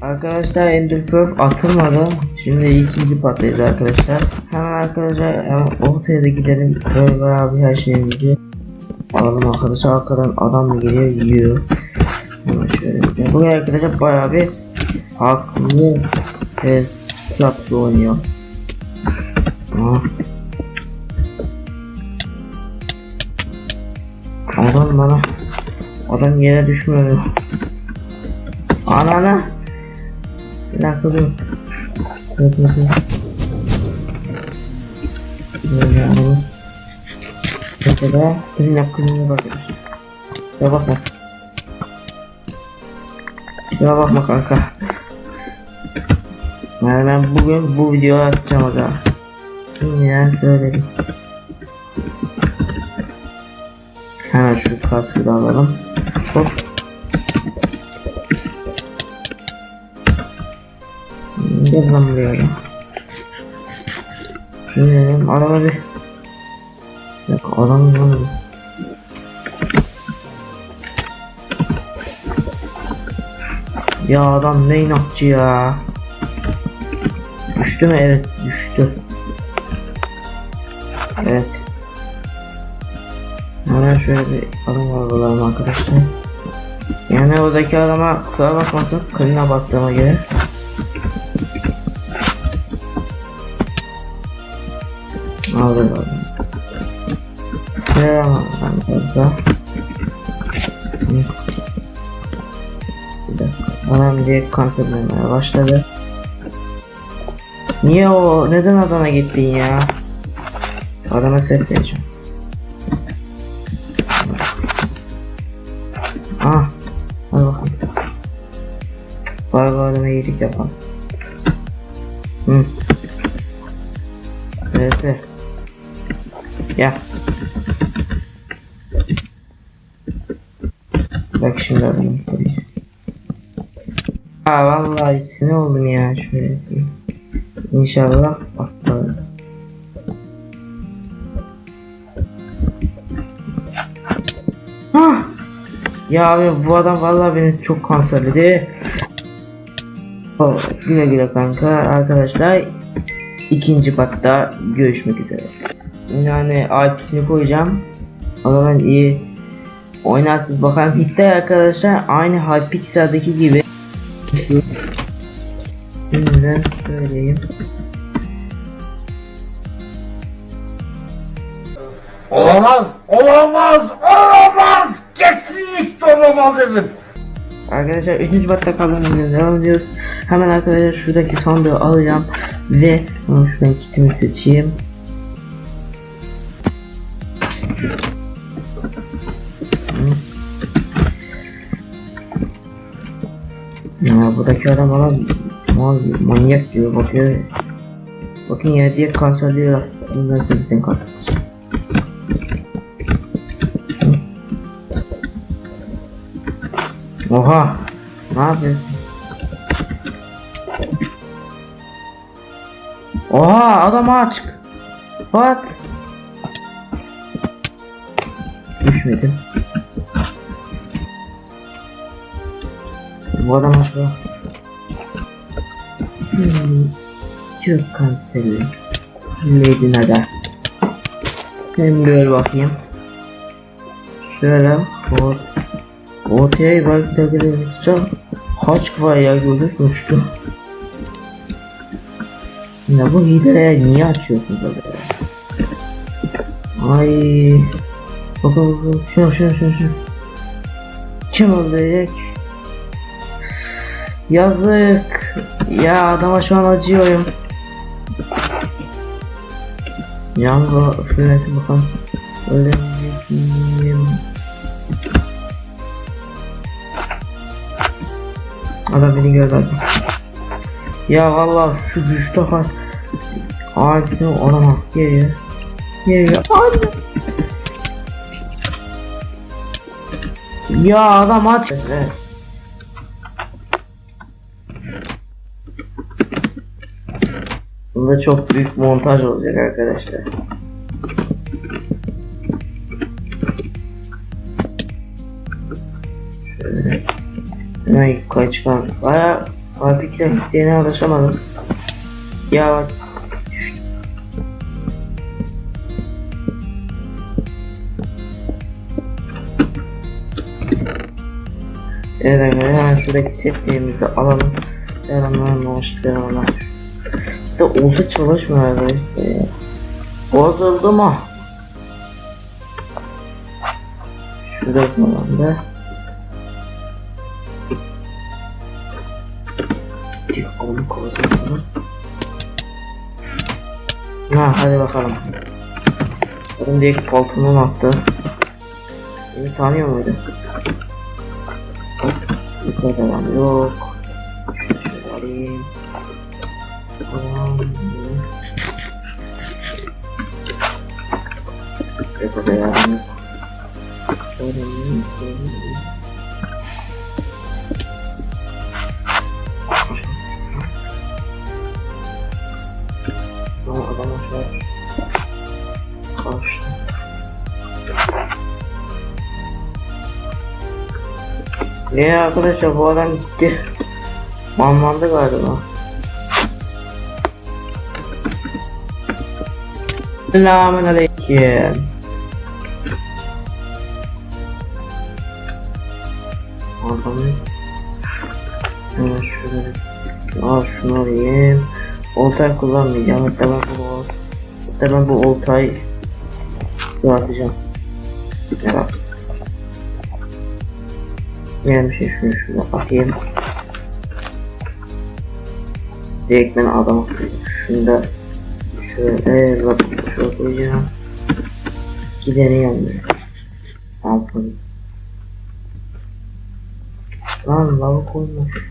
Arkadaşlar Ender Pearl atılmadı. Şimdi ikinci pattayız arkadaşlar. Hemen arkadaşlar hemen ortaya da gidelim. Böyle bayağı bir her şeyimizi alalım arkadaşlar. Arkadan adam mı geliyor yiyor. Hemen şöyle gidelim. Bu arkadaşlar bayağı bir haklı hesaplı oynuyor. Ah. Adam bana Adam yere düşmüyor. Anana. Dakika dur. Dur dur dur. Böyle alalım. Mesela bir dakika bakıyoruz. Ya bakmasın. Ya bakma kanka. Yani ben bugün bu videoyu atacağım aga. Ya söyledim. Hemen şu kaskı da alalım. Hop. Buraya ya. Şöyle araba bir. Yok adam mı? Ya adam ne inatçı ya. Düştü mü? Evet düştü. Evet. Hemen şöyle bir adam alalım arkadaşlar. Yani oradaki adama kusura bakmasın. Kılına baktığıma göre. Aldım aldım. Selam arkadaşlar. Bir dakika. Adam direkt kanserlemeye başladı. Niye o? Neden adama gittin ya? Adama ses vereceğim. Ah. Hadi bakalım. Bari bu adama iyilik yapalım. Hı. Neyse. Gel. Bak şimdi adamı koyacağım. Aa vallahi sinir oldum ya şöyle yapayım. İnşallah atlarım. Ah! Ya abi bu adam vallahi beni çok kanserledi. Oh, güle güle kanka arkadaşlar. ikinci patta görüşmek üzere. Yani IP'sini koyacağım. O zaman iyi oynarsınız bakalım. Hitte arkadaşlar aynı Hypixel'deki gibi. Şimdiden söyleyeyim. Olamaz, olamaz, olamaz. Kesinlikle olamaz dedim. Arkadaşlar 3. batta kazanmaya devam ediyoruz. Hemen arkadaşlar şuradaki sandığı alacağım ve şuradan kitimi seçeyim. Buradaki adam bana manyak gibi bakıyor. Bakın ya diye diyor. Bundan sen kanser. Oha! Ne yapıyorsun? Oha! Adam aç! What? Düşmedim. Bu adam aç. Çok kanserli. Medine de. Hem böyle bakayım. Şöyle hop. Ortaya bak da gelirse kaç var ya gözükmüştü. Ya bu hileyi niye açıyorsun böyle? Ay. Bak bak bak şunu şunu şunu şunu. Kim öldürecek? Yazık. Ya adama şu an acıyorum. Yango şurası bakalım. Ölecek miyim? Adam beni gördü. Ya vallahi şu güçte kal. Harbi olamaz. Geliyor. Geliyor. Anne. Ya adam aç. Bunda çok büyük montaj olacak arkadaşlar. Şöyle. Hemen yukarı çıkalım. Baya Hypixel gittiğine ulaşamadım. Ya. Evet arkadaşlar hemen şuradaki setlerimizi alalım. Selamlar, hoşçakalın. De oldu çalışmıyor arkadaşlar ya. Bozuldu mu? Şurada falan da. Dik onu kovazalım. Ha hadi bakalım. Örümcek paltomu attı. Beni tanıyor muydu? Yukarı devam yok. Şöyle alayım. Ne arkadaşlar bu adam gitti. Manlandı galiba. Selamun aleyküm. Adamı. Hemen şöyle. Aa şunu alayım. Oltay kullanmayacağım. Hatta ben bu Hatta ben bu oltayı atacağım. Ne bak. Yani şey şunu şunu atayım. Direkt ben adamı şunu da bak şöyle koyacağım. Gideni yanıyor. Aferin. Lan lava koymuş.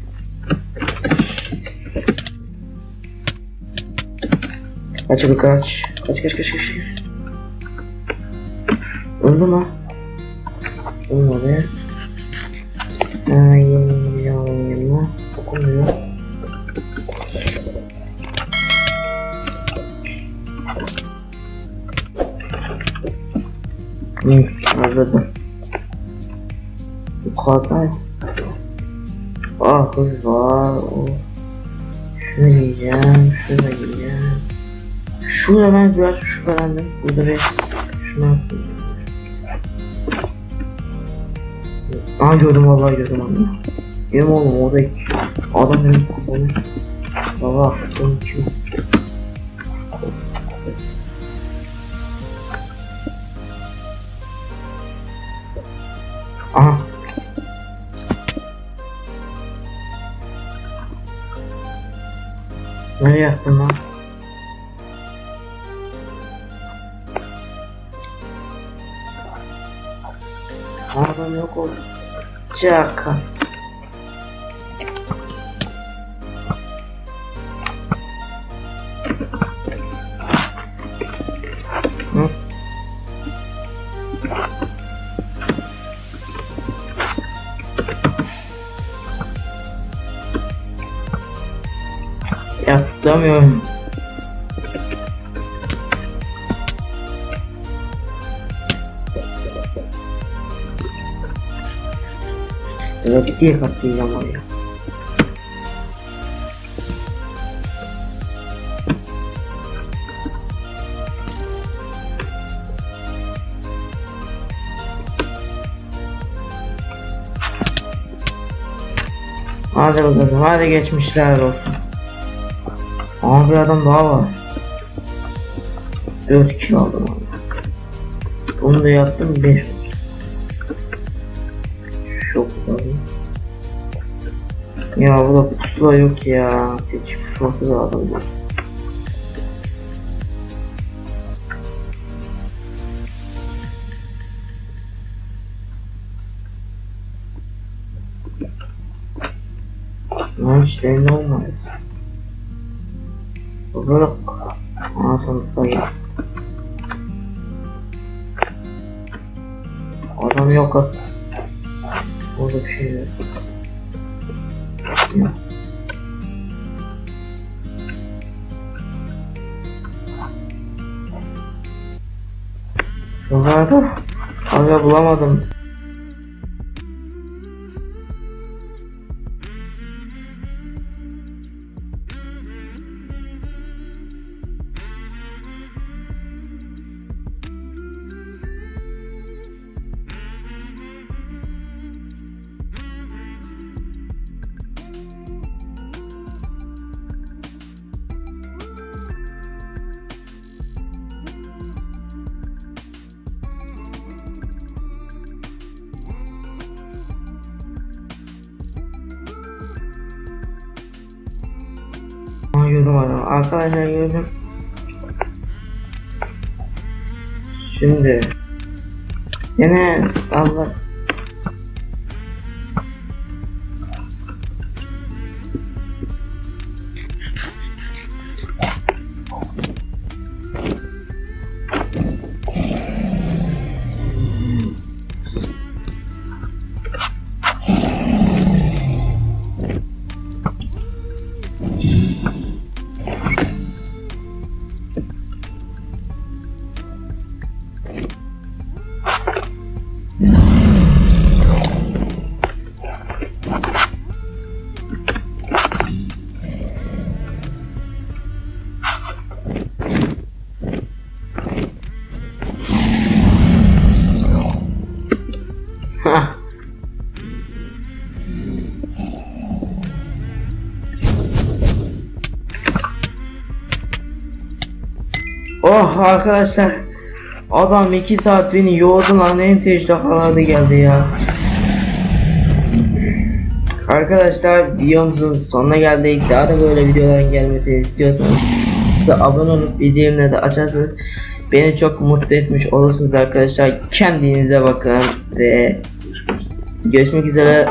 Kaç abi kaç. Kaç kaç kaç kaç. Öldü mü? Ölmedi. Ha yeni bir alayım yanına. Okumuyor. Bu kadar. Ah hız var. Oh. Şunu yiyeceğim, şunu yiyeceğim. Şurada ben biraz şüphelendim. Burada bir şunu yapayım. Aa gördüm vallahi gördüm onu. Benim oğlum orada. Adam benim kafamı. Baba attım kim? 何やってます体の横、ジャー。Tutamıyorum. Ya diye katlayacağım oraya. Hadi bakalım hadi geçmişler olsun. Ama bir adam daha var. 4 kilo aldım abi. Bunu da yaptım 5 Şok abi. Ya bu da pusula yok ya. Hiç pusulası da adam var. Lan işte ne Bırak. Ağzını ya. Adam yok at. Orada bir şey yok. Yukarıda. Abi bulamadım. Gördüm adamı. Arkadaşlar gördüm. Şimdi yine Allah Oh arkadaşlar. Adam 2 saat beni yoğurdu lan. En tecrübeli geldi ya. Arkadaşlar videomuzun sonuna geldik. Daha da böyle videoların gelmesini istiyorsanız da abone olup bildirimleri de açarsanız beni çok mutlu etmiş olursunuz arkadaşlar. Kendinize bakın ve görüşmek üzere